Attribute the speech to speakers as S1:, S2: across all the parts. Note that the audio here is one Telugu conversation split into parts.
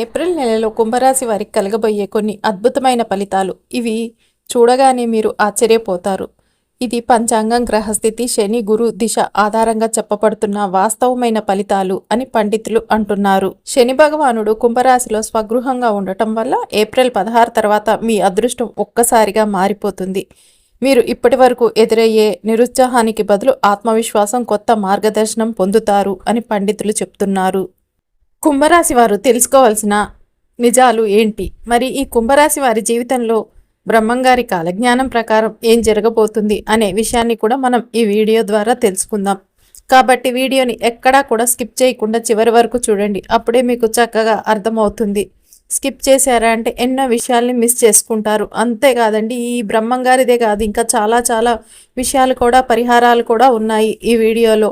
S1: ఏప్రిల్ నెలలో కుంభరాశి వారికి కలగబోయే కొన్ని అద్భుతమైన ఫలితాలు. ఇవి చూడగానే మీరు ఆశ్చర్యపోతారు. ఇది పంచాంగం గ్రహస్థితి శని గురు దిశ ఆధారంగా చెప్పబడుతున్న వాస్తవమైన ఫలితాలు అని పండితులు అంటున్నారు. శని భగవానుడు కుంభరాశిలో స్వగృహంగా ఉండటం వల్ల ఏప్రిల్ పదహారు తర్వాత మీ అదృష్టం ఒక్కసారిగా మారిపోతుంది. మీరు ఇప్పటి వరకు ఎదురయ్యే నిరుత్సాహానికి బదులు ఆత్మవిశ్వాసం కొత్త మార్గదర్శనం పొందుతారు అని పండితులు చెప్తున్నారు. కుంభరాశి వారు తెలుసుకోవాల్సిన నిజాలు ఏంటి? మరి ఈ కుంభరాశి వారి జీవితంలో బ్రహ్మంగారి కాలజ్ఞానం ప్రకారం ఏం జరగబోతుంది అనే విషయాన్ని కూడా మనం ఈ వీడియో ద్వారా తెలుసుకుందాం. కాబట్టి వీడియోని ఎక్కడా కూడా స్కిప్ చేయకుండా చివరి వరకు చూడండి. అప్పుడే మీకు చక్కగా అర్థమవుతుంది. స్కిప్ చేశారా అంటే ఎన్నో విషయాల్ని మిస్ చేసుకుంటారు. అంతేకాదండి ఈ బ్రహ్మంగారిదే కాదు ఇంకా చాలా చాలా విషయాలు కూడా పరిహారాలు కూడా ఉన్నాయి ఈ వీడియోలో.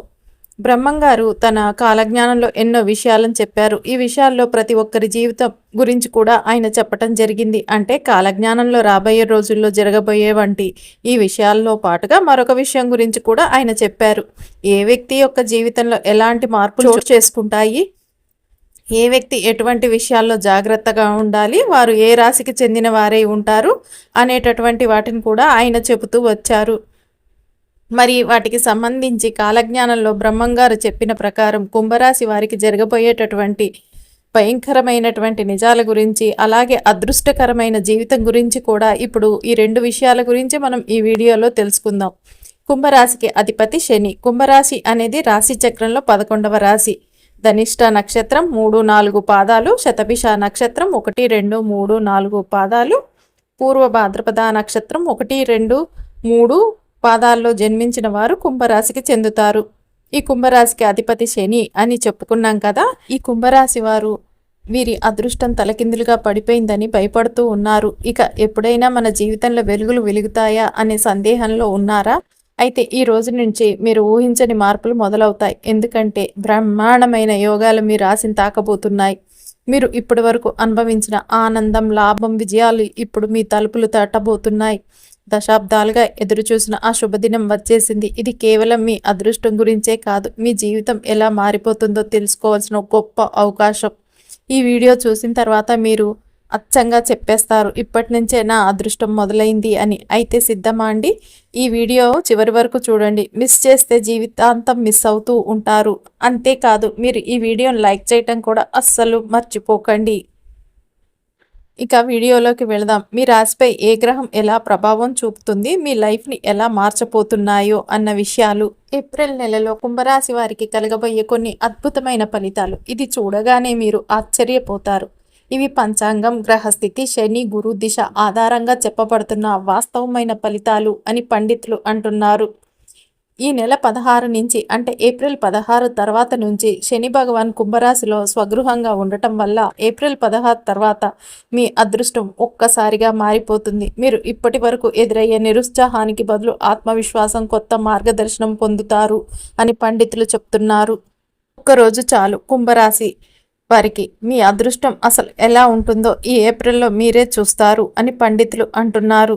S1: బ్రహ్మంగారు తన కాలజ్ఞానంలో ఎన్నో విషయాలను చెప్పారు. ఈ విషయాల్లో ప్రతి ఒక్కరి జీవితం గురించి కూడా ఆయన చెప్పటం జరిగింది. అంటే కాలజ్ఞానంలో రాబోయే రోజుల్లో జరగబోయే వంటి ఈ విషయాల్లో పాటుగా మరొక విషయం గురించి కూడా ఆయన చెప్పారు. ఏ వ్యక్తి యొక్క జీవితంలో ఎలాంటి మార్పులు చోటు చేసుకుంటాయి? ఏ వ్యక్తి ఎటువంటి విషయాల్లో జాగ్రత్తగా ఉండాలి? వారు ఏ రాశికి చెందిన వారై ఉంటారు? అనేటటువంటి వాటిని కూడా ఆయన చెబుతూ వచ్చారు. మరి వాటికి సంబంధించి కాలజ్ఞానంలో బ్రహ్మంగారు చెప్పిన ప్రకారం కుంభరాశి వారికి జరగబోయేటటువంటి భయంకరమైనటువంటి నిజాల గురించి అలాగే అదృష్టకరమైన జీవితం గురించి కూడా ఇప్పుడు ఈ రెండు విషయాల గురించి మనం ఈ వీడియోలో తెలుసుకుందాం. కుంభరాశికి అధిపతి శని. కుంభరాశి అనేది రాశి చక్రంలో పదకొండవ రాశి. ధనిష్ట నక్షత్రం మూడు నాలుగు పాదాలు శతభిష నక్షత్రం ఒకటి రెండు మూడు నాలుగు పాదాలు పూర్వ భాద్రపద నక్షత్రం ఒకటి రెండు మూడు పాదాల్లో జన్మించిన వారు కుంభరాశికి చెందుతారు. ఈ కుంభరాశికి అధిపతి శని అని చెప్పుకున్నాం కదా ఈ కుంభరాశి వారు వీరి అదృష్టం తలకిందులుగా పడిపోయిందని భయపడుతూ ఉన్నారు. ఇక ఎప్పుడైనా మన జీవితంలో వెలుగులు వెలుగుతాయా అనే సందేహంలో ఉన్నారా? అయితే ఈ రోజు నుంచి మీరు ఊహించని మార్పులు మొదలవుతాయి. ఎందుకంటే బ్రహ్మాండమైన యోగాలు మీ రాశిని తాకబోతున్నాయి. మీరు ఇప్పటి వరకు అనుభవించిన ఆనందం లాభం విజయాలు ఇప్పుడు మీ తలుపులు తట్టబోతున్నాయి. దశాబ్దాలుగా ఎదురుచూసిన ఆ శుభదినం వచ్చేసింది. ఇది కేవలం మీ అదృష్టం గురించే కాదు మీ జీవితం ఎలా మారిపోతుందో తెలుసుకోవాల్సిన గొప్ప అవకాశం. ఈ వీడియో చూసిన తర్వాత మీరు అచ్చంగా చెప్పేస్తారు ఇప్పటి నుంచే నా అదృష్టం మొదలైంది అని. అయితే సిద్ధమా అండి? ఈ వీడియో చివరి వరకు చూడండి. మిస్ చేస్తే జీవితాంతం మిస్ అవుతూ ఉంటారు. అంతేకాదు మీరు ఈ వీడియోని లైక్ చేయటం కూడా అస్సలు మర్చిపోకండి. ఇక వీడియోలోకి వెళదాం. మీ రాశిపై ఏ గ్రహం ఎలా ప్రభావం చూపుతుంది? మీ లైఫ్ని ఎలా మార్చబోతున్నాయో అన్న విషయాలు ఏప్రిల్ నెలలో కుంభరాశి వారికి కలగబోయే కొన్ని అద్భుతమైన ఫలితాలు. ఇది చూడగానే మీరు ఆశ్చర్యపోతారు. ఇవి పంచాంగం గ్రహస్థితి శని గురు దిశ ఆధారంగా చెప్పబడుతున్న వాస్తవమైన ఫలితాలు అని పండితులు అంటున్నారు. ఈ నెల పదహారు నుంచి అంటే ఏప్రిల్ పదహారు తర్వాత నుంచి శని భగవాన్ కుంభరాశిలో స్వగృహంగా ఉండటం వల్ల ఏప్రిల్ పదహారు తర్వాత మీ అదృష్టం ఒక్కసారిగా మారిపోతుంది. మీరు ఇప్పటి వరకు ఎదురయ్యే నిరుత్సాహానికి బదులు ఆత్మవిశ్వాసం కొత్త మార్గదర్శనం పొందుతారు అని పండితులు చెప్తున్నారు. ఒక్కరోజు చాలు కుంభరాశి వారికి మీ అదృష్టం అసలు ఎలా ఉంటుందో ఈ ఏప్రిల్లో మీరే చూస్తారు అని పండితులు అంటున్నారు.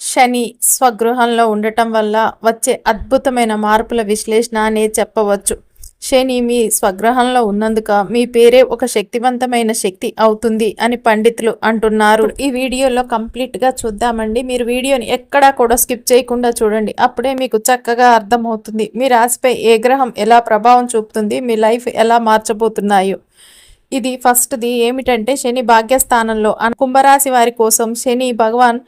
S1: శని స్వగృహంలో ఉండటం వల్ల వచ్చే అద్భుతమైన మార్పుల విశ్లేషణ అనే చెప్పవచ్చు. శని మీ స్వగ్రహంలో ఉన్నందుక మీ పేరే ఒక శక్తివంతమైన శక్తి అవుతుంది అని పండితులు అంటున్నారు. ఈ వీడియోలో కంప్లీట్గా చూద్దామండి. మీరు వీడియోని ఎక్కడా కూడా స్కిప్ చేయకుండా చూడండి. అప్పుడే మీకు చక్కగా అర్థమవుతుంది. మీ రాశిపై ఏ గ్రహం ఎలా ప్రభావం చూపుతుంది? మీ లైఫ్ ఎలా మార్చబోతున్నాయో. ఇది ఫస్ట్ది ఏమిటంటే శని భాగ్యస్థానంలో కుంభరాశి వారి కోసం శని భగవాన్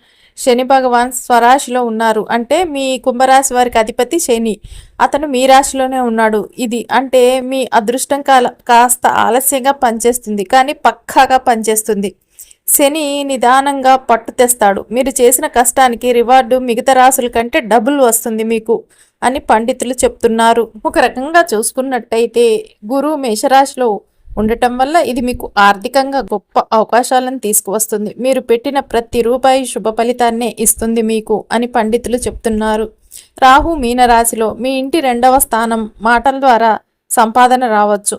S1: శని భగవాన్ స్వరాశిలో ఉన్నారు. అంటే మీ కుంభరాశి వారికి అధిపతి శని. అతను మీ రాశిలోనే ఉన్నాడు. ఇది అంటే మీ అదృష్టం కాల కాస్త ఆలస్యంగా పనిచేస్తుంది. కానీ పక్కాగా పనిచేస్తుంది. శని నిదానంగా పట్టు తెస్తాడు. మీరు చేసిన కష్టానికి రివార్డు మిగతా రాసుల కంటే డబుల్ వస్తుంది మీకు అని పండితులు చెప్తున్నారు. ఒక రకంగా చూసుకున్నట్టయితే గురు మేషరాశిలో ఉండటం వల్ల ఇది మీకు ఆర్థికంగా గొప్ప అవకాశాలను తీసుకువస్తుంది. మీరు పెట్టిన ప్రతి రూపాయి శుభ ఫలితాన్నే ఇస్తుంది మీకు అని పండితులు చెప్తున్నారు. రాహు మీనరాశిలో మీ ఇంటి రెండవ స్థానం మాటల ద్వారా సంపాదన రావచ్చు.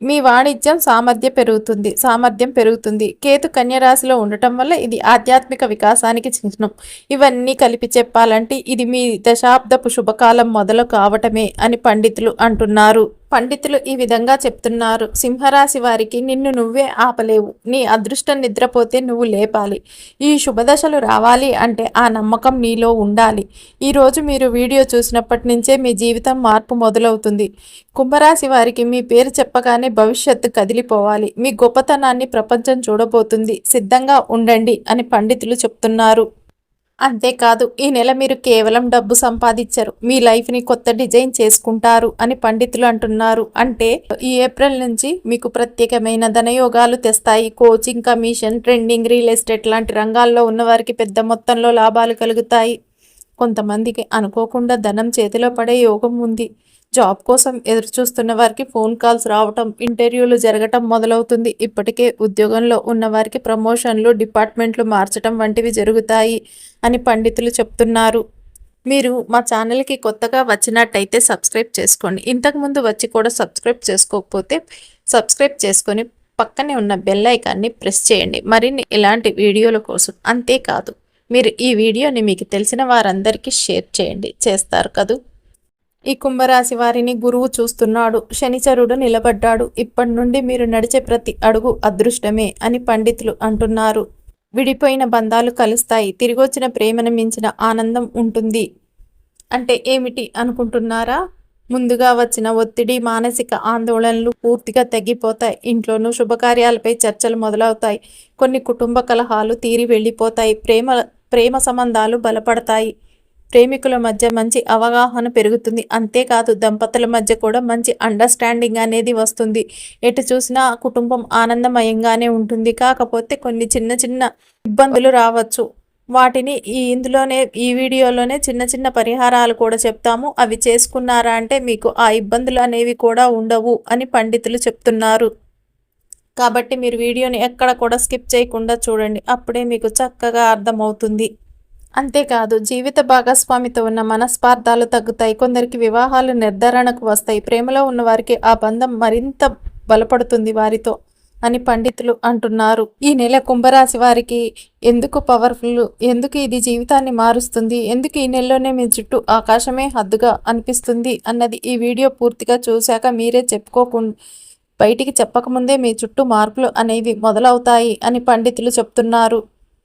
S1: మీ వాణిజ్యం సామర్థ్యం పెరుగుతుంది సామర్థ్యం పెరుగుతుంది. కేతు కన్యరాశిలో ఉండటం వల్ల ఇది ఆధ్యాత్మిక వికాసానికి చిహ్నం. ఇవన్నీ కలిపి చెప్పాలంటే ఇది మీ దశాబ్దపు శుభకాలం మొదలు కావటమే అని పండితులు అంటున్నారు. పండితులు ఈ విధంగా చెప్తున్నారు. సింహరాశి వారికి నిన్ను నువ్వే ఆపలేవు. నీ అదృష్టం నిద్రపోతే నువ్వు లేపాలి. ఈ శుభదశలు రావాలి అంటే ఆ నమ్మకం నీలో ఉండాలి. ఈరోజు మీరు వీడియో చూసినప్పటి నుంచే మీ జీవితం మార్పు మొదలవుతుంది. కుంభరాశి వారికి మీ పేరు చెప్పగానే భవిష్యత్తు కదిలిపోవాలి. మీ గొప్పతనాన్ని ప్రపంచం చూడబోతుంది. సిద్ధంగా ఉండండి అని పండితులు చెప్తున్నారు. అంతేకాదు ఈ నెల మీరు కేవలం డబ్బు సంపాదించరు. మీ లైఫ్ని కొత్త డిజైన్ చేసుకుంటారు అని పండితులు అంటున్నారు. అంటే ఈ ఏప్రిల్ నుంచి మీకు ప్రత్యేకమైన ధనయోగాలు తెస్తాయి. Coaching commission trending real estate లాంటి రంగాల్లో ఉన్నవారికి పెద్ద మొత్తంలో లాభాలు కలుగుతాయి. కొంతమందికి అనుకోకుండా ధనం చేతిలో పడే యోగం ఉంది. జాబ్ కోసం ఎదురు చూస్తున్న వారికి ఫోన్ కాల్స్ రావటం ఇంటర్వ్యూలు జరగటం మొదలవుతుంది. ఇప్పటికే ఉద్యోగంలో ఉన్న వారికి ప్రమోషన్లు డిపార్ట్మెంట్లు మార్చడం వంటివి జరుగుతాయి. అని పండితులు చెప్తున్నారు. మీరు మా ఛానల్కి కొత్తగా వచ్చినట్టయితే సబ్స్క్రైబ్ చేసుకోండి. ఇంతకుముందు వచ్చి కూడా సబ్స్క్రైబ్ చేసుకోకపోతే సబ్స్క్రైబ్ చేసుకొని పక్కనే ఉన్న బెల్ ఐకాన్ని ప్రెస్ చేయండి. మరిన్ని ఇలాంటి వీడియోల కోసం అంతేకాదు మీరు ఈ వీడియోని మీకు తెలిసిన వారందరికీ షేర్ చేయండి. చేస్తారు కదూ? ఈ కుంభరాశి వారిని గురువు చూస్తున్నాడు. శనిచరుడు నిలబడ్డాడు. ఇప్పటి నుండి మీరు నడిచే ప్రతి అడుగు అదృష్టమే అని పండితులు అంటున్నారు. విడిపోయిన బంధాలు కలుస్తాయి. తిరిగొచ్చిన ప్రేమను మించిన ఆనందం ఉంటుంది. అంటే ఏమిటి అనుకుంటున్నారా? ముందుగా వచ్చిన ఒత్తిడి మానసిక ఆందోళనలు పూర్తిగా తగ్గిపోతాయి ఇంట్లోనూ శుభకార్యాలపై చర్చలు మొదలవుతాయి. కొన్ని కుటుంబ కలహాలు తీరి వెళ్ళిపోతాయి. ప్రేమ ప్రేమ సంబంధాలు బలపడతాయి. ప్రేమికుల మధ్య మంచి అవగాహన పెరుగుతుంది. అంతేకాదు దంపతుల మధ్య కూడా మంచి అండర్స్టాండింగ్ అనేది వస్తుంది. ఎటు చూసినా కుటుంబం ఆనందమయంగానే ఉంటుంది. కాకపోతే కొన్ని చిన్న చిన్న ఇబ్బందులు రావచ్చు. వాటిని ఈ ఇందులోనే ఈ వీడియోలోనే చిన్న చిన్న పరిహారాలు కూడా చెప్తాము. అవి చేసుకున్నారా అంటే మీకు ఆ ఇబ్బందులు అనేవి కూడా ఉండవు అని పండితులు చెప్తున్నారు. కాబట్టి మీరు వీడియోని ఎక్కడ కూడా స్కిప్ చేయకుండా చూడండి. అప్పుడే మీకు చక్కగా అర్థమవుతుంది. అంతేకాదు జీవిత భాగస్వామితో ఉన్న మనస్పార్థాలు తగ్గుతాయి. కొందరికి వివాహాలు నిర్ధారణకు వస్తాయి. ప్రేమలో ఉన్నవారికి ఆ బంధం మరింత బలపడుతుంది వారితో అని పండితులు అంటున్నారు. ఈ నెల కుంభరాశి వారికి ఎందుకు పవర్ఫుల్? ఎందుకు ఇది జీవితాన్ని మారుస్తుంది? ఎందుకు ఈ నెలలోనే మీ చుట్టూ ఆకాశమే హద్దుగా అనిపిస్తుంది? అన్నది ఈ వీడియో పూర్తిగా చూశాక మీరే చెప్పుకోకుండా బయటికి చెప్పకముందే మీ చుట్టూ మార్పులు అనేవి మొదలవుతాయి అని పండితులు చెప్తున్నారు.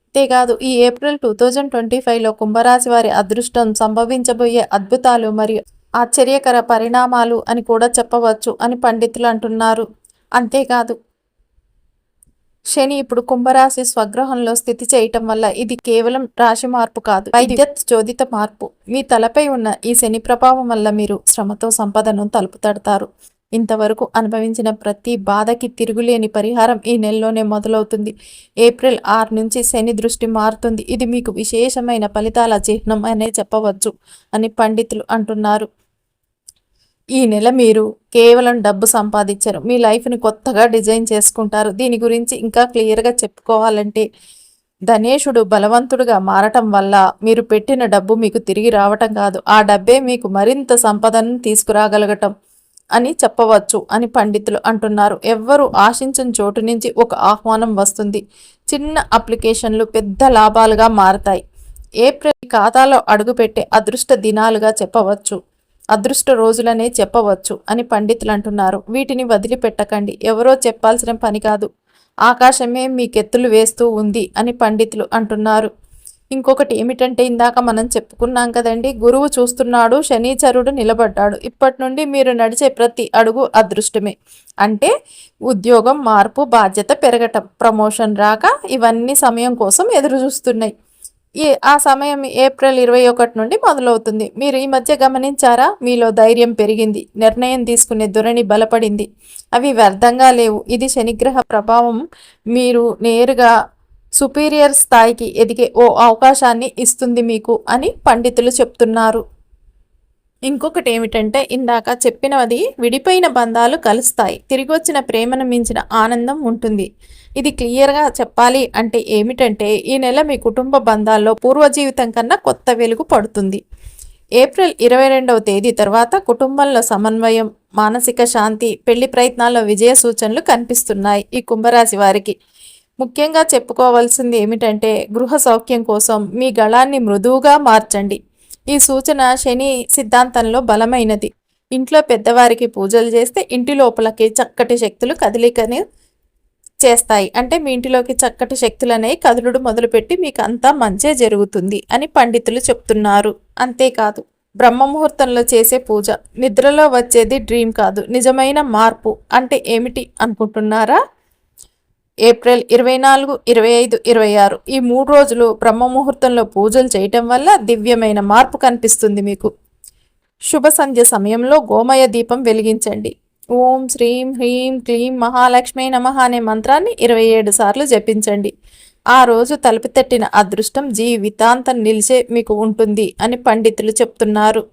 S1: అంతేకాదు ఈ ఏప్రిల్ టూ థౌజండ్ ట్వంటీ ఫైవ్లో కుంభరాశి వారి అదృష్టం సంభవించబోయే అద్భుతాలు మరియు ఆశ్చర్యకర పరిణామాలు అని కూడా చెప్పవచ్చు అని పండితులు అంటున్నారు. అంతేకాదు శని ఇప్పుడు కుంభరాశి స్వగ్రహంలో స్థితి చేయటం వల్ల ఇది కేవలం రాశి మార్పు కాదు వైద్యత్ చోదిత మార్పు. మీ తలపై ఉన్న ఈ శని ప్రభావం వల్ల మీరు శ్రమతో సంపదను తలుపు తడతారు ఇంతవరకు అనుభవించిన ప్రతి బాధకి తిరుగులేని పరిహారం ఈ నెలలోనే మొదలవుతుంది. ఏప్రిల్ ఆరు నుంచి శని దృష్టి మారుతుంది. ఇది మీకు విశేషమైన ఫలితాల చిహ్నం అనే చెప్పవచ్చు అని పండితులు అంటున్నారు. ఈ నెల మీరు కేవలం డబ్బు సంపాదించరు. మీ లైఫ్ని కొత్తగా డిజైన్ చేసుకుంటారు. దీని గురించి ఇంకా క్లియర్గా చెప్పుకోవాలంటే ధనేషుడు బలవంతుడుగా మారటం వల్ల మీరు పెట్టిన డబ్బు మీకు తిరిగి రావటం కాదు. ఆ డబ్బే మీకు మరింత సంపదను తీసుకురాగలగటం. అని చెప్పవచ్చు అని పండితులు అంటున్నారు. ఎవ్వరు ఆశించిన చోటు నుంచి ఒక ఆహ్వానం వస్తుంది. చిన్న అప్లికేషన్లు పెద్ద లాభాలుగా మారతాయి. ఏప్రిల్ ఖాతాలో అడుగుపెట్టే అదృష్ట దినాలుగా చెప్పవచ్చు. అదృష్ట రోజులనే చెప్పవచ్చు అని పండితులు అంటున్నారు. వీటిని వదిలిపెట్టకండి. ఎవరో చెప్పాల్సిన పని కాదు. ఆకాశమే మీకెత్తులు వేస్తూ ఉంది అని పండితులు అంటున్నారు. ఇంకొకటి ఏమిటంటే ఇందాక మనం చెప్పుకున్నాం కదండి గురువు చూస్తున్నాడు శనిచరుడు నిలబడ్డాడు. ఇప్పటి నుండి మీరు నడిచే ప్రతి అడుగు అదృష్టమే. అంటే ఉద్యోగం మార్పు బాధ్యత పెరగటం ప్రమోషన్ రాక ఇవన్నీ సమయం కోసం ఎదురు చూస్తున్నాయి ఈ ఆ సమయం ఏప్రిల్ ఇరవై ఒకటి నుండి మొదలవుతుంది. మీరు ఈ మధ్య గమనించారా? మీలో ధైర్యం పెరిగింది నిర్ణయం తీసుకునే ధోరణి బలపడింది. అవి వ్యర్థంగా లేవు. ఇది శనిగ్రహ ప్రభావం. మీరు నేరుగా సుపీరియర్ స్థాయికి ఎదిగే ఓ అవకాశాన్ని ఇస్తుంది మీకు అని పండితులు చెప్తున్నారు. ఇంకొకటి ఏమిటంటే ఇందాక చెప్పినది విడిపోయిన బంధాలు కలుస్తాయి. తిరిగి వచ్చిన ప్రేమను మించిన ఆనందం ఉంటుంది. ఇది క్లియర్గా చెప్పాలి అంటే ఏమిటంటే ఈ నెల మీ కుటుంబ బంధాల్లో పూర్వ జీవితం కన్నా కొత్త వెలుగు పడుతుంది. ఏప్రిల్ ఇరవై రెండవ తేదీ తర్వాత కుటుంబంలో సమన్వయం మానసిక శాంతి పెళ్ళి ప్రయత్నాల్లో విజయ సూచనలు కనిపిస్తున్నాయి ఈ కుంభరాశి వారికి. ముఖ్యంగా చెప్పుకోవాల్సింది ఏమిటంటే గృహ సౌఖ్యం కోసం మీ గళాన్ని మృదువుగా మార్చండి. ఈ సూచన శని సిద్ధాంతంలో బలమైనది. ఇంట్లో పెద్దవారికి పూజలు చేస్తే ఇంటి లోపలకి చక్కటి శక్తులు కదిలికని చేస్తాయి. అంటే మీ ఇంటిలోకి చక్కటి శక్తులు అనేవి కదులుడు మొదలుపెట్టి మీకు అంతా మంచే జరుగుతుంది అని పండితులు చెప్తున్నారు. అంతేకాదు బ్రహ్మ ముహూర్తంలో చేసే పూజ నిద్రలో వచ్చేది డ్రీమ్ కాదు నిజమైన మార్పు. అంటే ఏమిటి అనుకుంటున్నారా? ఏప్రిల్ ఇరవై నాలుగు ఇరవై ఐదు ఇరవై ఆరు. ఈ మూడు రోజులు బ్రహ్మ ముహూర్తంలో పూజలు చేయటం వల్ల దివ్యమైన మార్పు కనిపిస్తుంది మీకు. శుభ సంధ్య సమయంలో గోమయ దీపం వెలిగించండి. ఓం శ్రీం హ్రీం క్లీం మహాలక్ష్మి నమ అనే మంత్రాన్ని ఇరవై ఏడు సార్లు జపించండి. ఆ రోజు తలుపు తట్టిన అదృష్టం జీవితాంతం నిలిచే మీకు ఉంటుంది అని పండితులు చెప్తున్నారు.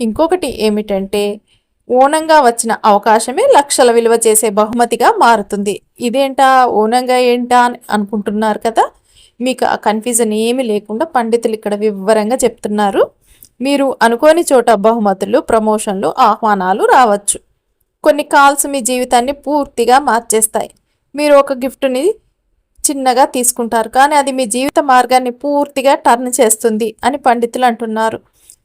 S1: ఇంకొకటి ఏమిటంటే ఓనంగా వచ్చిన అవకాశమే లక్షల విలువ చేసే బహుమతిగా మారుతుంది. ఇదేంటా ఓనంగా ఏంటా అని అనుకుంటున్నారు కదా మీకు ఆ కన్ఫ్యూజన్ ఏమీ లేకుండా పండితులు ఇక్కడ వివరంగా చెప్తున్నారు. మీరు అనుకోని చోట బహుమతులు ప్రమోషన్లు ఆహ్వానాలు రావచ్చు. కొన్ని కాల్స్ మీ జీవితాన్ని పూర్తిగా మార్చేస్తాయి. మీరు ఒక గిఫ్ట్ని చిన్నగా తీసుకుంటారు కానీ అది మీ జీవిత మార్గాన్ని పూర్తిగా టర్న్ చేస్తుంది అని పండితులు అంటున్నారు.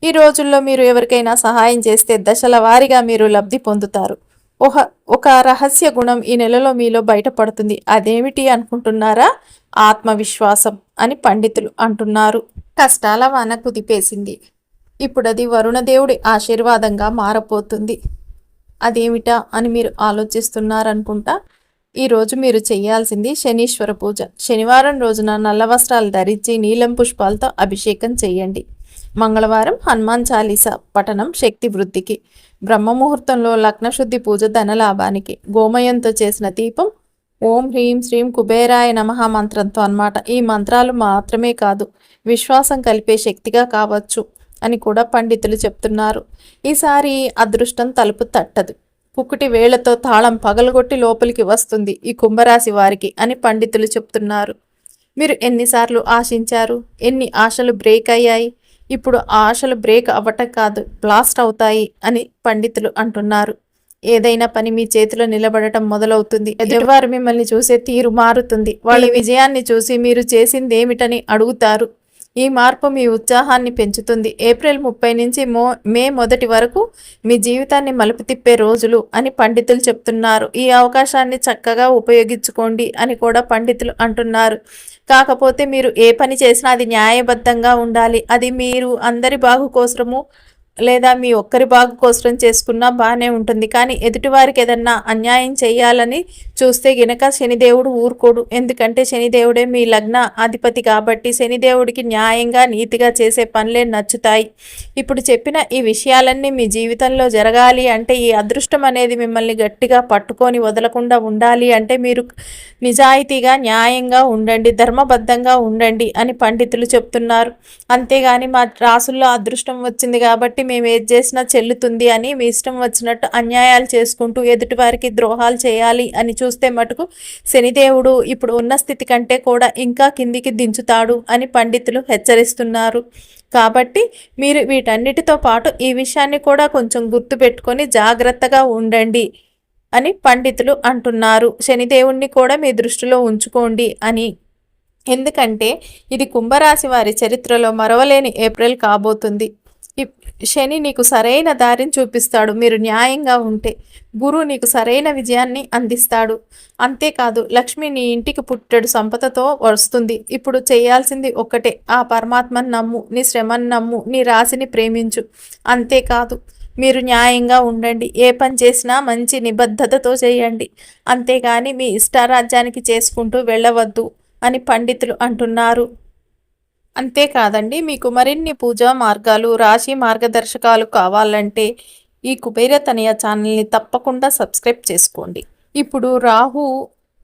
S1: ఈ రోజుల్లో మీరు ఎవరికైనా సహాయం చేస్తే దశల వారీగా మీరు లబ్ధి పొందుతారు. ఒక ఒక రహస్య గుణం ఈ నెలలో మీలో బయటపడుతుంది. అదేమిటి అనుకుంటున్నారా? ఆత్మవిశ్వాసం అని పండితులు అంటున్నారు. కష్టాల వాన కుదిపేసింది. ఇప్పుడు అది వరుణదేవుడి ఆశీర్వాదంగా మారపోతుంది. అదేమిటా అని మీరు ఆలోచిస్తున్నారనుకుంటా? ఈరోజు మీరు చేయాల్సింది శనీశ్వర పూజ. శనివారం రోజున నల్ల వస్త్రాలు ధరించి నీలం పుష్పాలతో అభిషేకం చేయండి. మంగళవారం హనుమాన్ చాలీస పఠనం శక్తి వృద్ధికి. బ్రహ్మముహూర్తంలో లగ్నశుద్ధి పూజ ధనలాభానికి గోమయంతో చేసిన దీపం ఓం హ్రీం శ్రీం కుబేరాయ నమ మంత్రంతో అన్నమాట. ఈ మంత్రాలు మాత్రమే కాదు విశ్వాసం కలిపే శక్తిగా కావచ్చు అని కూడా పండితులు చెప్తున్నారు. ఈసారి అదృష్టం తలుపు తట్టదు. కుక్కుటి వేళ్ళతో తాళం పగలగొట్టి లోపలికి వస్తుంది ఈ కుంభరాశి వారికి అని పండితులు చెప్తున్నారు. మీరు ఎన్నిసార్లు ఆశించారు? ఎన్ని ఆశలు బ్రేక్ అయ్యాయి? ఇప్పుడు ఆ ఆశలు బ్రేక్ అవ్వటం కాదు బ్లాస్ట్ అవుతాయి అని పండితులు అంటున్నారు. ఏదైనా పని మీ చేతిలో నిలబడటం మొదలవుతుంది. ఎదుటివారు మిమ్మల్ని చూసే తీరు మారుతుంది. వాళ్ళ విజయాన్ని చూసి మీరు చేసింది ఏమిటని అడుగుతారు. ఈ మార్పు మీ ఉత్సాహాన్ని పెంచుతుంది. ఏప్రిల్ ముప్పై నుంచి మో మే మొదటి వరకు మీ జీవితాన్ని మలుపు తిప్పే రోజులు అని పండితులు చెప్తున్నారు. ఈ అవకాశాన్ని చక్కగా ఉపయోగించుకోండి అని కూడా పండితులు అంటున్నారు. కాకపోతే మీరు ఏ పని చేసినా అది న్యాయబద్ధంగా ఉండాలి. అది మీరు అందరి బాగు కోసము లేదా మీ ఒక్కరి బాగు కోసం చేసుకున్నా బాగానే ఉంటుంది. కానీ ఎదుటివారికి ఏదన్నా అన్యాయం చేయాలని చూస్తే గినక శనిదేవుడు ఊరుకోడు. ఎందుకంటే శనిదేవుడే మీ లగ్న అధిపతి కాబట్టి శనిదేవుడికి న్యాయంగా నీతిగా చేసే పనులే నచ్చుతాయి. ఇప్పుడు చెప్పిన ఈ విషయాలన్నీ మీ జీవితంలో జరగాలి అంటే ఈ అదృష్టం అనేది మిమ్మల్ని గట్టిగా పట్టుకొని వదలకుండా ఉండాలి అంటే మీరు నిజాయితీగా న్యాయంగా ఉండండి ధర్మబద్ధంగా ఉండండి అని పండితులు చెప్తున్నారు. అంతేగాని మా రాసుల్లో అదృష్టం వచ్చింది కాబట్టి కాబట్టి మేము ఏది చేసినా చెల్లుతుంది అని మీ ఇష్టం వచ్చినట్టు అన్యాయాలు చేసుకుంటూ ఎదుటివారికి ద్రోహాలు చేయాలి అని చూస్తే మటుకు శనిదేవుడు ఇప్పుడు ఉన్న స్థితి కంటే కూడా ఇంకా కిందికి దించుతాడు అని పండితులు హెచ్చరిస్తున్నారు. కాబట్టి మీరు వీటన్నిటితో పాటు ఈ విషయాన్ని కూడా కొంచెం గుర్తుపెట్టుకొని జాగ్రత్తగా ఉండండి అని పండితులు అంటున్నారు. శనిదేవుణ్ణి కూడా మీ దృష్టిలో ఉంచుకోండి అని. ఎందుకంటే ఇది కుంభరాశి వారి చరిత్రలో మరవలేని ఏప్రిల్ కాబోతుంది. శని నీకు సరైన దారిని చూపిస్తాడు. మీరు న్యాయంగా ఉంటే గురువు నీకు సరైన విజయాన్ని అందిస్తాడు. అంతేకాదు లక్ష్మి నీ ఇంటికి పుట్టడు. సంపదతో వస్తుంది. ఇప్పుడు చేయాల్సింది ఒక్కటే. ఆ పరమాత్మను నమ్ము నీ శ్రమను నమ్ము నీ రాశిని ప్రేమించు. అంతేకాదు మీరు న్యాయంగా ఉండండి. ఏ పని చేసినా మంచి నిబద్ధతతో చేయండి. అంతేగాని మీ ఇష్టారాజ్యానికి చేసుకుంటూ వెళ్ళవద్దు అని పండితులు అంటున్నారు. అంతేకాదండి మీకు మరిన్ని పూజా మార్గాలు రాశి మార్గదర్శకాలు కావాలంటే ఈ కుబేర తనయ ఛానల్ని తప్పకుండా సబ్స్క్రైబ్ చేసుకోండి. ఇప్పుడు రాహు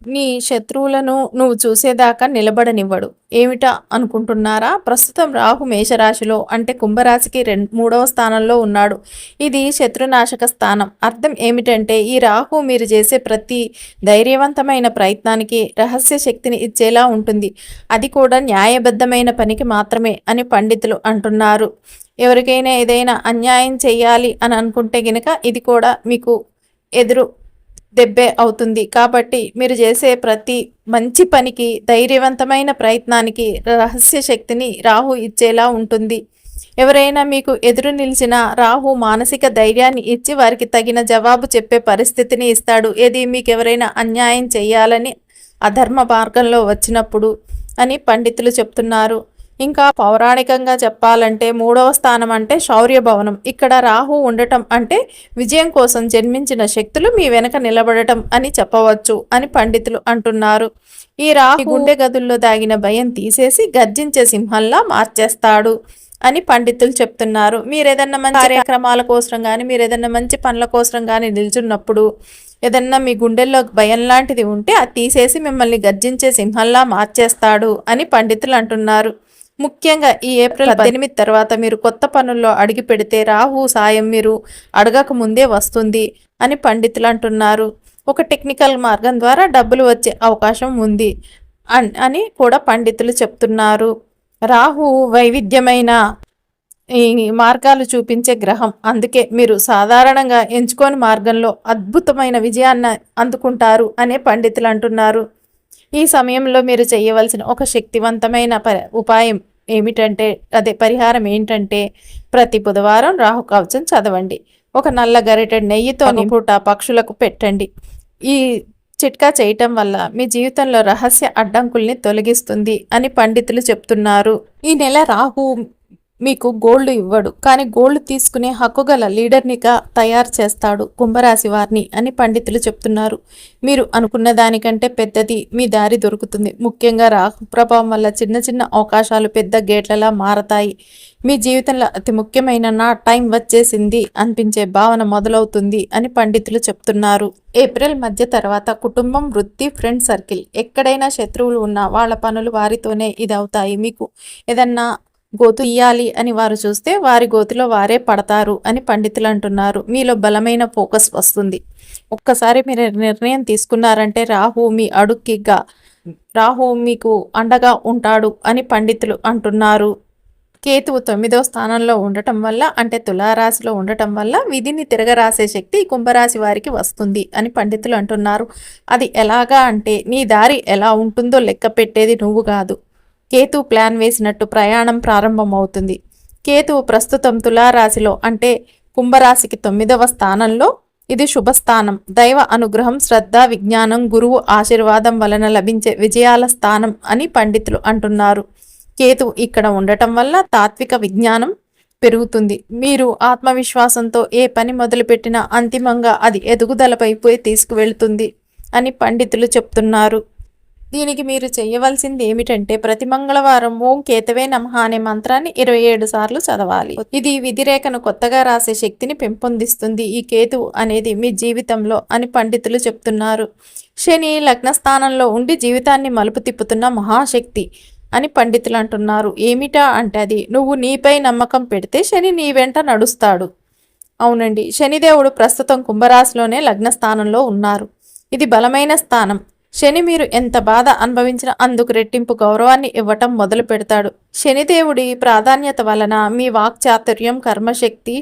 S1: నీ శత్రువులను నువ్వు చూసేదాకా నిలబడనివ్వడు. ఏమిటా అనుకుంటున్నారా? ప్రస్తుతం రాహు మేషరాశిలో అంటే కుంభరాశికి రెండు మూడవ స్థానంలో ఉన్నాడు. ఇది శత్రునాశక స్థానం. అర్థం ఏమిటంటే ఈ రాహు మీరు చేసే ప్రతి ధైర్యవంతమైన ప్రయత్నానికి రహస్య శక్తిని ఇచ్చేలా ఉంటుంది. అది కూడా న్యాయబద్ధమైన పనికి మాత్రమే అని పండితులు అంటున్నారు. ఎవరికైనా ఏదైనా అన్యాయం చేయాలి అని అనుకుంటే గినక ఇది కూడా మీకు ఎదురు దెబ్బే అవుతుంది. కాబట్టి మీరు చేసే ప్రతి మంచి పనికి ధైర్యవంతమైన ప్రయత్నానికి రహస్య శక్తిని రాహు ఇచ్చేలా ఉంటుంది. ఎవరైనా మీకు ఎదురు నిలిచిన రాహు మానసిక ధైర్యాన్ని ఇచ్చి వారికి తగిన జవాబు చెప్పే పరిస్థితిని ఇస్తాడు. ఏది మీకు ఎవరైనా అన్యాయం చేయాలని అధర్మ మార్గంలో వచ్చినప్పుడు అని పండితులు చెప్తున్నారు. ఇంకా పౌరాణికంగా చెప్పాలంటే మూడవ స్థానం అంటే శౌర్య భవనం ఇక్కడ రాహు ఉండటం అంటే విజయం కోసం జన్మించిన శక్తులు మీ వెనక నిలబడటం అని చెప్పవచ్చు అని పండితులు అంటున్నారు. ఈ రాహు గుండె గదుల్లో దాగిన భయం తీసేసి గర్జించే సింహంలా మార్చేస్తాడు అని పండితులు చెప్తున్నారు. మీరు ఏదన్నా మంచి కార్యక్రమాల కోసం కానీ మీరు ఏదన్నా మంచి పనుల కోసం కానీ నిల్చున్నప్పుడు ఏదన్నా మీ గుండెల్లో భయం లాంటిది ఉంటే అది తీసేసి మిమ్మల్ని గర్జించే సింహంలా మార్చేస్తాడు అని పండితులు అంటున్నారు. ముఖ్యంగా ఈ ఏప్రిల్ పద్దెనిమిది తర్వాత మీరు కొత్త పనుల్లో అడిగి పెడితే రాహు సాయం మీరు అడగక ముందే వస్తుంది అని పండితులు అంటున్నారు. ఒక టెక్నికల్ మార్గం ద్వారా డబ్బులు వచ్చే అవకాశం ఉంది అని కూడా పండితులు చెప్తున్నారు. రాహు వైవిధ్యమైన ఈ మార్గాలు చూపించే గ్రహం. అందుకే మీరు సాధారణంగా ఎంచుకోని మార్గంలో అద్భుతమైన విజయాన్ని అందుకుంటారు అనే పండితులు అంటున్నారు. ఈ సమయంలో మీరు చేయవలసిన ఒక శక్తివంతమైన ప ఉపాయం ఏమిటంటే అదే పరిహారం ఏంటంటే ప్రతి బుధవారం రాహు కవచం చదవండి. ఒక నల్ల గరిటెడ్ నెయ్యితో పూట పక్షులకు పెట్టండి. ఈ చిట్కా చేయటం వల్ల మీ జీవితంలో రహస్య అడ్డంకుల్ని తొలగిస్తుంది అని పండితులు చెప్తున్నారు. ఈ నెల రాహు మీకు గోల్డ్ ఇవ్వడు. కానీ గోల్డ్ తీసుకునే హక్కుగల లీడర్నిగా తయారు చేస్తాడు కుంభరాశి వారిని అని పండితులు చెప్తున్నారు. మీరు అనుకున్న దానికంటే పెద్దది మీ దారి దొరుకుతుంది. ముఖ్యంగా రాహు ప్రభావం వల్ల చిన్న చిన్న అవకాశాలు పెద్ద గేట్లలా మారతాయి. మీ జీవితంలో అతి ముఖ్యమైన నా టైం వచ్చేసింది అనిపించే భావన మొదలవుతుంది అని పండితులు చెప్తున్నారు. ఏప్రిల్ మధ్య తర్వాత కుటుంబం వృత్తి ఫ్రెండ్ సర్కిల్ ఎక్కడైనా శత్రువులు ఉన్నా వాళ్ళ పనులు వారితోనే ఇది అవుతాయి మీకు ఏదన్నా గోతు ఇయ్యాలి అని వారు చూస్తే వారి గోతిలో వారే పడతారు అని పండితులు అంటున్నారు. మీలో బలమైన ఫోకస్ వస్తుంది. ఒక్కసారి మీరు నిర్ణయం తీసుకున్నారంటే రాహు మీ అడుక్కిగా రాహు మీకు అండగా ఉంటాడు అని పండితులు అంటున్నారు. కేతువు తొమ్మిదవ స్థానంలో ఉండటం వల్ల అంటే తులారాశిలో ఉండటం వల్ల విధిని తిరగరాసే శక్తి కుంభరాశి వారికి వస్తుంది అని పండితులు అంటున్నారు. అది ఎలాగా అంటే నీ దారి ఎలా ఉంటుందో లెక్క పెట్టేది నువ్వు కాదు. కేతు ప్లాన్ వేసినట్టు ప్రయాణం ప్రారంభమవుతుంది. కేతువు ప్రస్తుతం తులారాశిలో అంటే కుంభరాశికి తొమ్మిదవ స్థానంలో. ఇది శుభస్థానం. దైవ అనుగ్రహం శ్రద్ధ విజ్ఞానం గురువు ఆశీర్వాదం వలన లభించే విజయాల స్థానం అని పండితులు అంటున్నారు. కేతు ఇక్కడ ఉండటం వల్ల తాత్విక విజ్ఞానం పెరుగుతుంది. మీరు ఆత్మవిశ్వాసంతో ఏ పని మొదలుపెట్టినా అంతిమంగా అది ఎదుగుదలపై పోయి తీసుకువెళుతుంది అని పండితులు చెప్తున్నారు. దీనికి మీరు చేయవలసింది ఏమిటంటే ప్రతి మంగళవారం ఓం కేతవే నమః అనే మంత్రాన్ని ఇరవై ఏడు సార్లు చదవాలి. ఇది విధిరేఖను కొత్తగా రాసే శక్తిని పెంపొందిస్తుంది. ఈ కేతువు అనేది మీ జీవితంలో అని పండితులు చెప్తున్నారు. శని లగ్నస్థానంలో ఉండి జీవితాన్ని మలుపు తిప్పుతున్న మహాశక్తి అని పండితులు అంటున్నారు. ఏమిటా అంటే అది నువ్వు నీపై నమ్మకం పెడితే శని నీ వెంట నడుస్తాడు. అవునండి శనిదేవుడు ప్రస్తుతం కుంభరాశిలోనే లగ్నస్థానంలో ఉన్నారు. ఇది బలమైన స్థానం. శని మీరు ఎంత బాధ అనుభవించినా అందుకు రెట్టింపు గౌరవాన్ని ఇవ్వటం మొదలు పెడతాడు. శనిదేవుడి ప్రాధాన్యత వలన మీ వాక్చాతుర్యం కర్మశక్తి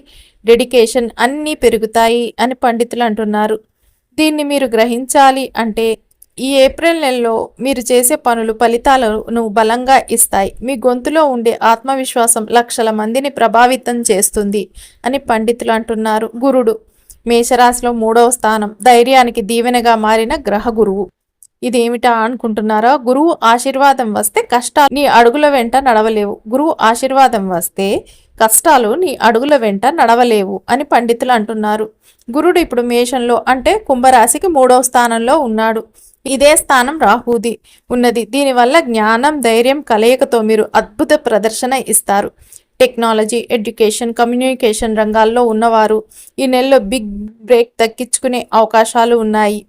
S1: డెడికేషన్ అన్నీ పెరుగుతాయి అని పండితులు అంటున్నారు. దీన్ని మీరు గ్రహించాలి అంటే ఈ ఏప్రిల్ నెలలో మీరు చేసే పనులు ఫలితాలను బలంగా ఇస్తాయి. మీ గొంతులో ఉండే ఆత్మవిశ్వాసం లక్షల మందిని ప్రభావితం చేస్తుంది అని పండితులు అంటున్నారు. గురుడు మేషరాశిలో మూడవ స్థానం ధైర్యానికి దీవెనగా మారిన గ్రహ గురువు. ఇదేమిటా అనుకుంటున్నారా? గురువు ఆశీర్వాదం వస్తే కష్టాలు నీ అడుగుల వెంట నడవలేవు. గురువు ఆశీర్వాదం వస్తే కష్టాలు నీ అడుగుల వెంట నడవలేవు అని పండితులు అంటున్నారు. గురుడు ఇప్పుడు మేషంలో అంటే కుంభరాశికి మూడవ స్థానంలో ఉన్నాడు. ఇదే స్థానం రాహుది. ఉన్నది. దీనివల్ల జ్ఞానం ధైర్యం కలయికతో మీరు అద్భుత ప్రదర్శన ఇస్తారు. టెక్నాలజీ ఎడ్యుకేషన్ కమ్యూనికేషన్ రంగాల్లో ఉన్నవారు ఈ నెలలో బిగ్ బ్రేక్ దక్కించుకునే అవకాశాలు ఉన్నాయి.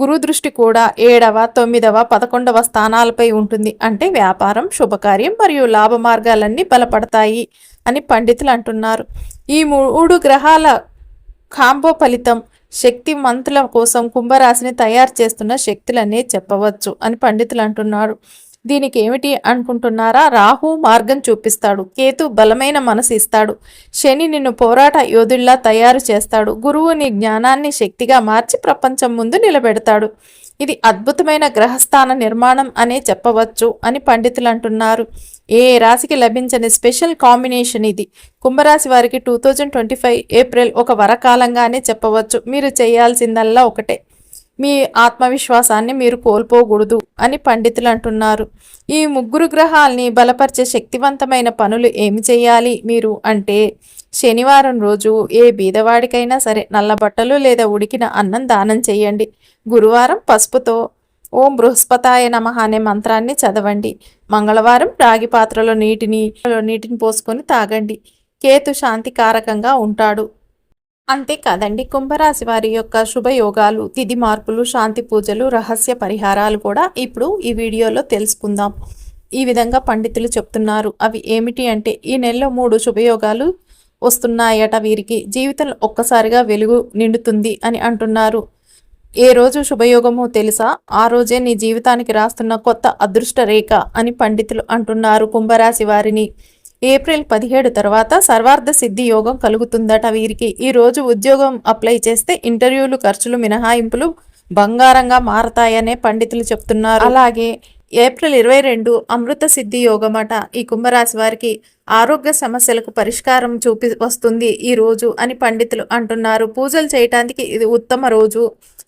S1: గురు దృష్టి కూడా ఏడవ తొమ్మిదవ పదకొండవ స్థానాలపై ఉంటుంది. అంటే వ్యాపారం శుభకార్యం మరియు లాభ మార్గాలన్నీ బలపడతాయి అని పండితులు అంటున్నారు. ఈ మూడు గ్రహాల కాంబో ఫలితం శక్తి మంతుల కోసం కుంభరాశిని తయారు చేస్తున్న శక్తులనే చెప్పవచ్చు అని పండితులు అంటున్నారు. దీనికి ఏమిటి అనుకుంటున్నారా? రాహు మార్గం చూపిస్తాడు. కేతు బలమైన మనసు ఇస్తాడు. శని నిన్ను పోరాట యోధుల్లా తయారు చేస్తాడు. గురువు నీ జ్ఞానాన్ని శక్తిగా మార్చి ప్రపంచం ముందు నిలబెడతాడు. ఇది అద్భుతమైన గ్రహస్థాన నిర్మాణం అనే చెప్పవచ్చు అని పండితులు అంటున్నారు. ఏ రాశికి లభించని స్పెషల్ కాంబినేషన్ ఇది? కుంభరాశి వారికి two thousand twenty five April ఒక వరకాలంగానే చెప్పవచ్చు. మీరు చేయాల్సిందల్లా ఒకటే. మీ ఆత్మవిశ్వాసాన్ని మీరు కోల్పోకూడదు అని పండితులు అంటున్నారు. ఈ ముగ్గురు గ్రహాల్ని బలపరిచే శక్తివంతమైన పనులు ఏమి చేయాలి మీరు? అంటే శనివారం రోజు ఏ బీదవాడికైనా సరే నల్ల బట్టలు లేదా ఉడికిన అన్నం దానం చేయండి. గురువారం పసుపుతో ఓం బృహస్పతాయ నమ అనే మంత్రాన్ని చదవండి. మంగళవారం రాగి పాత్రలో నీటిని నీటిని పోసుకొని తాగండి. కేతు శాంతికారకంగా ఉంటాడు. అంతేకాదండి కుంభరాశి వారి యొక్క శుభయోగాలు తిథి మార్పులు శాంతి పూజలు రహస్య పరిహారాలు కూడా ఇప్పుడు ఈ వీడియోలో తెలుసుకుందాం. ఈ విధంగా పండితులు చెప్తున్నారు. అవి ఏమిటి అంటే ఈ నెలలో మూడు శుభయోగాలు వస్తున్నాయట వీరికి. జీవితంలో ఒక్కసారిగా వెలుగు నిండుతుంది అని అంటున్నారు. ఏ రోజు శుభయోగమో తెలుసా? ఆ రోజే నీ జీవితానికి రాస్తున్న కొత్త అదృష్ట రేఖ అని పండితులు అంటున్నారు కుంభరాశి వారిని. ఏప్రిల్ పదిహేడు తర్వాత సర్వార్థ సిద్ధి యోగం కలుగుతుందట. వీరికి ఈ రోజు ఉద్యోగం అప్లై చేస్తే ఇంటర్వ్యూలు ఖర్చులు మినహాయింపులు బంగారంగా మారతాయనే పండితులు చెప్తున్నారు. అలాగే ఏప్రిల్ ఇరవై రెండు అమృత సిద్ధి యోగమట. ఈ కుంభరాశి వారికి ఆరోగ్య సమస్యలకు పరిష్కారం చూపి వస్తుంది ఈ రోజు అని పండితులు అంటున్నారు. పూజలు చేయటానికి ఇది ఉత్తమ రోజు.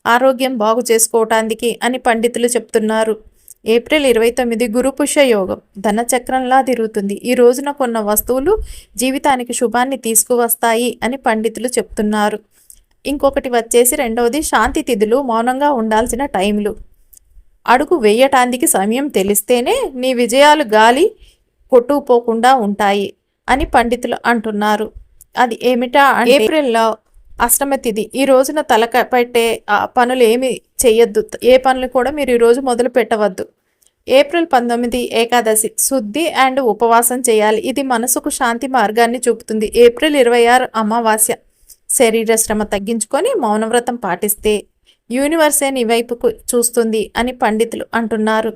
S1: ఆరోగ్యం బాగు చేసుకోవటానికి అని పండితులు చెప్తున్నారు. ఏప్రిల్ ఇరవై తొమ్మిది గురుపుష యోగం. ధనచక్రంలా తిరుగుతుంది. ఈ రోజున కొన్న వస్తువులు జీవితానికి శుభాన్ని తీసుకువస్తాయి అని పండితులు చెప్తున్నారు. ఇంకొకటి వచ్చేసి రెండవది శాంతి తిథులు మౌనంగా ఉండాల్సిన టైంలు అడుగు వేయటానికి సమయం తెలిస్తేనే నీ విజయాలు గాలి కొట్టుకుపోకుండా ఉంటాయి అని పండితులు అంటున్నారు. అది ఏమిటా ఏప్రిల్లో అష్టమ తిథి. ఈ రోజున తలక పెట్టే పనులు ఏమి చేయొద్దు. ఏ పనులు కూడా మీరు ఈరోజు మొదలు పెట్టవద్దు ఏప్రిల్ పంతొమ్మిది ఏకాదశి శుద్ధి అండ్ ఉపవాసం చేయాలి. ఇది మనసుకు శాంతి మార్గాన్ని చూపుతుంది. ఏప్రిల్ ఇరవై ఆరు అమావాస్య. శరీర శ్రమ తగ్గించుకొని మౌనవ్రతం పాటిస్తే యూనివర్సే నీ వైపుకు చూస్తుంది అని పండితులు అంటున్నారు.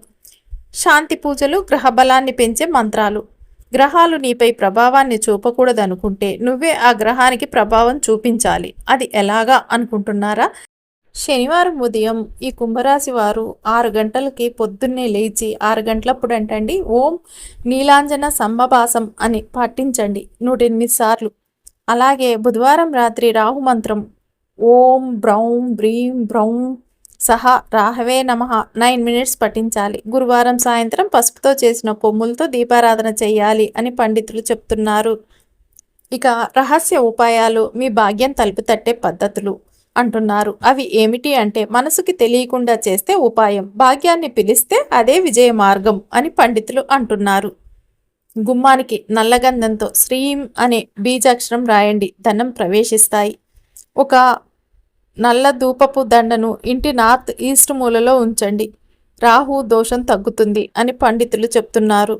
S1: శాంతి పూజలు గ్రహబలాన్ని పెంచే మంత్రాలు. గ్రహాలు నీపై ప్రభావాన్ని చూపకూడదనుకుంటే నువ్వే ఆ గ్రహానికి ప్రభావం చూపించాలి. అది ఎలాగా అనుకుంటున్నారా? శనివారం ఉదయం ఈ కుంభరాశి వారు ఆరు గంటలకి పొద్దున్నే లేచి ఆరు గంటలప్పుడు అంటండి ఓం నీలాంజన సంభభాసం అని పాటించండి నూట ఎనిమిది సార్లు. అలాగే బుధవారం రాత్రి రాహు మంత్రం ఓం బ్రౌం బ్రీం బ్రౌం సహా రాహవే నమ నైన్ మినిట్స్ పఠించాలి. గురువారం సాయంత్రం పసుపుతో చేసిన కొమ్ములతో దీపారాధన చేయాలి అని పండితులు చెప్తున్నారు. ఇక రహస్య ఉపాయాలు మీ భాగ్యం తలుపు తట్టే పద్ధతులు. అంటున్నారు. అవి ఏమిటి అంటే మనసుకి తెలియకుండా చేస్తే ఉపాయం భాగ్యాన్ని పిలిస్తే అదే విజయ మార్గం అని పండితులు అంటున్నారు. గుమ్మానికి నల్లగంధంతో శ్రీం అనే బీజాక్షరం రాయండి ధనం ప్రవేశిస్తాయి. ఒక నల్ల ధూపపు దండను ఇంటి నార్త్ ఈస్ట్ మూలలో ఉంచండి. రాహు దోషం తగ్గుతుంది అని పండితులు చెప్తున్నారు.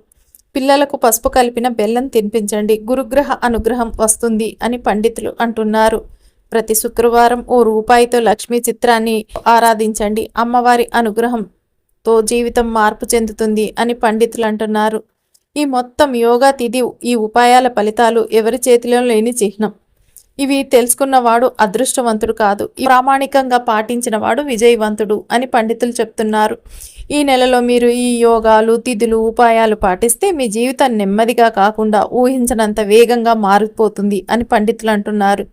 S1: పిల్లలకు పసుపు కలిపిన బెల్లం తినిపించండి గురుగ్రహ అనుగ్రహం వస్తుంది అని పండితులు అంటున్నారు. ప్రతి శుక్రవారం ఓ రూపాయితో లక్ష్మీ చిత్రాన్ని ఆరాధించండి. అమ్మవారి అనుగ్రహంతో జీవితం మార్పు చెందుతుంది అని పండితులు అంటున్నారు ఈ మొత్తం యోగా తిథి ఈ ఉపాయాల ఫలితాలు ఎవరి చేతిలో లేని చిహ్నం. ఇవి తెలుసుకున్నవాడు అదృష్టవంతుడు కాదు. ప్రామాణికంగా పాటించిన వాడు విజయవంతుడు అని పండితులు చెప్తున్నారు. ఈ నెలలో మీరు ఈ యోగాలు తిథులు ఉపాయాలు పాటిస్తే మీ జీవితం నెమ్మదిగా కాకుండా ఊహించనంత వేగంగా మారిపోతుంది అని పండితులు అంటున్నారు.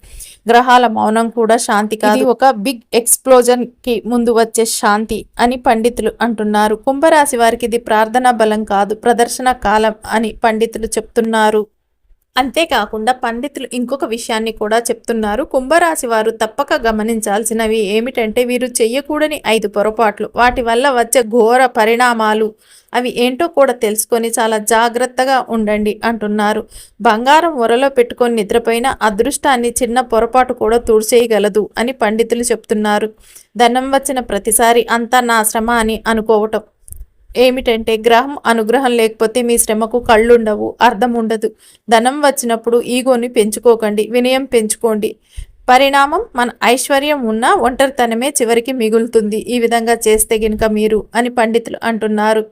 S1: గ్రహాల మౌనం కూడా శాంతి కాదు. ఒక బిగ్ ఎక్స్ప్లోజన్కి ముందు వచ్చే శాంతి అని పండితులు అంటున్నారు. కుంభరాశి వారికి ఇది ప్రార్థనా బలం కాదు ప్రదర్శన కాలం అని పండితులు చెప్తున్నారు. అంతేకాకుండా పండితులు ఇంకొక విషయాన్ని కూడా చెప్తున్నారు. కుంభరాశి వారు తప్పక గమనించాల్సినవి ఏమిటంటే వీరు చెయ్యకూడని ఐదు పొరపాట్లు వాటి వల్ల వచ్చే ఘోర పరిణామాలు అవి ఏంటో కూడా తెలుసుకొని చాలా జాగ్రత్తగా ఉండండి అంటున్నారు. బంగారం ఒరలో పెట్టుకొని నిద్రపోయిన అదృష్టాన్ని చిన్న పొరపాటు కూడా తుడిచేయగలదు అని పండితులు చెప్తున్నారు. ధనం వచ్చిన ప్రతిసారి అంతా నా శ్రమ అని అనుకోవటం. ఏమిటంటే గ్రహం అనుగ్రహం లేకపోతే మీ శ్రమకు కళ్ళుండవు అర్థం ఉండదు ధనం వచ్చినప్పుడు ఈగోని పెంచుకోకండి వినయం పెంచుకోండి. పరిణామం మన ఐశ్వర్యం ఉన్న ఒంటరితనమే చివరికి మిగులుతుంది. ఈ విధంగా చేస్తే గినుక మీరు అని పండితులు అంటున్నారు.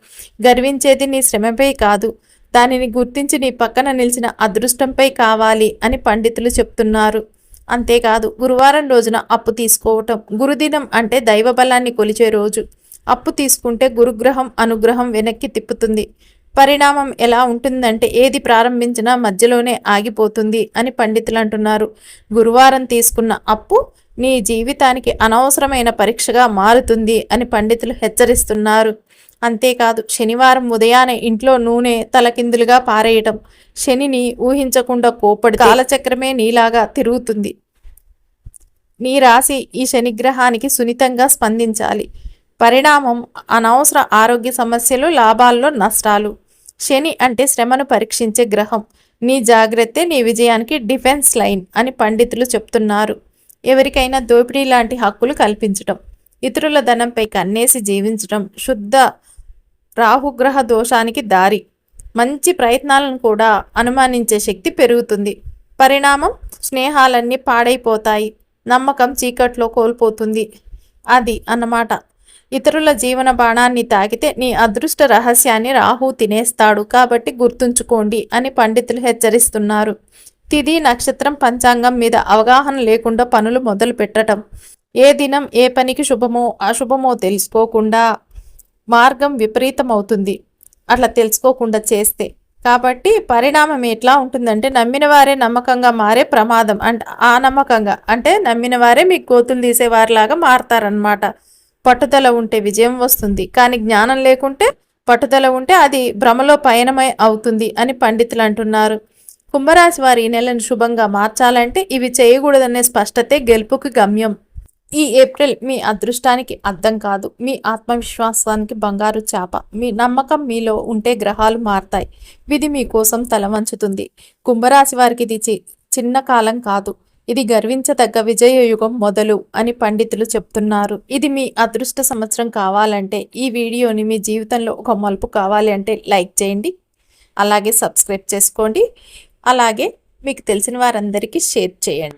S1: గర్వించేది నీ శ్రమపై కాదు. దానిని గుర్తించి నీ పక్కన నిలిచిన అదృష్టంపై కావాలి అని పండితులు చెప్తున్నారు. అంతేకాదు గురువారం రోజున అప్పు తీసుకోవటం గురుదినం అంటే దైవ బలాన్ని కొలిచే రోజు. అప్పు తీసుకుంటే గురుగ్రహం అనుగ్రహం వెనక్కి తిప్పుతుంది. పరిణామం ఎలా ఉంటుందంటే ఏది ప్రారంభించినా మధ్యలోనే ఆగిపోతుంది అని పండితులు అంటున్నారు. గురువారం తీసుకున్న అప్పు నీ జీవితానికి అనవసరమైన పరీక్షగా మారుతుంది అని పండితులు హెచ్చరిస్తున్నారు. అంతేకాదు శనివారం ఉదయాన్నే ఇంట్లో నూనె తలకిందులుగా పారేయటం శనిని ఊహించకుండా కోపడి కాలచక్రమే నీలాగా తిరుగుతుంది. నీ రాశి ఈ శనిగ్రహానికి సున్నితంగా స్పందించాలి. పరిణామం అనవసర ఆరోగ్య సమస్యలు లాభాల్లో నష్టాలు. శని అంటే శ్రమను పరీక్షించే గ్రహం. నీ జాగ్రత్తే నీ విజయానికి డిఫెన్స్ లైన్ అని పండితులు చెప్తున్నారు. ఎవరికైనా దోపిడీ లాంటి హక్కులు కల్పించటం ఇతరుల ధనంపై కన్నేసి జీవించటం శుద్ధ రాహుగ్రహ దోషానికి దారి. మంచి ప్రయత్నాలను కూడా అనుమానించే శక్తి పెరుగుతుంది. పరిణామం స్నేహాలన్నీ పాడైపోతాయి. నమ్మకం చీకట్లో కోల్పోతుంది. అది అన్నమాట. ఇతరుల జీవన బాణాన్ని తాకితే నీ అదృష్ట రహస్యాన్ని రాహు తినేస్తాడు కాబట్టి గుర్తుంచుకోండి అని పండితులు హెచ్చరిస్తున్నారు. తిది నక్షత్రం పంచాంగం మీద అవగాహన లేకుండా పనులు మొదలు పెట్టడం ఏ దినం ఏ పనికి శుభమో అశుభమో తెలుసుకోకుండా మార్గం విపరీతమవుతుంది. అట్లా తెలుసుకోకుండా చేస్తే. కాబట్టి పరిణామం ఎట్లా ఉంటుందంటే నమ్మిన వారే నమ్మకంగా మారే ప్రమాదం. అంటే ఆ నమ్మకంగా అంటే నమ్మిన వారే మీకు కోతులు తీసేవారిలాగా మారతారనమాట పట్టుదల ఉంటే విజయం వస్తుంది. కానీ జ్ఞానం లేకుంటే పట్టుదల ఉంటే అది భ్రమలో పయనమై అవుతుంది అని పండితులు అంటున్నారు. కుంభరాశి వారి ఈ నెలను శుభంగా మార్చాలంటే ఇవి చేయకూడదనే స్పష్టతే గెలుపుకి గమ్యం. ఈ ఏప్రిల్ మీ అదృష్టానికి అర్థం కాదు. మీ ఆత్మవిశ్వాసానికి బంగారు చేప. మీ నమ్మకం మీలో ఉంటే గ్రహాలు మారతాయి. విధి మీకోసం తల వంచుతుంది కుంభరాశి వారికి ఇది చిన్న కాలం కాదు. ఇది గర్వించదగ్గ విజయ యుగం మొదలు అని పండితులు చెప్తున్నారు. ఇది మీ అదృష్ట సంవత్సరం కావాలంటే ఈ వీడియోని మీ జీవితంలో ఒక మలుపు కావాలి అంటే లైక్ చేయండి అలాగే సబ్స్క్రైబ్ చేసుకోండి అలాగే మీకు తెలిసిన వారందరికీ షేర్ చేయండి.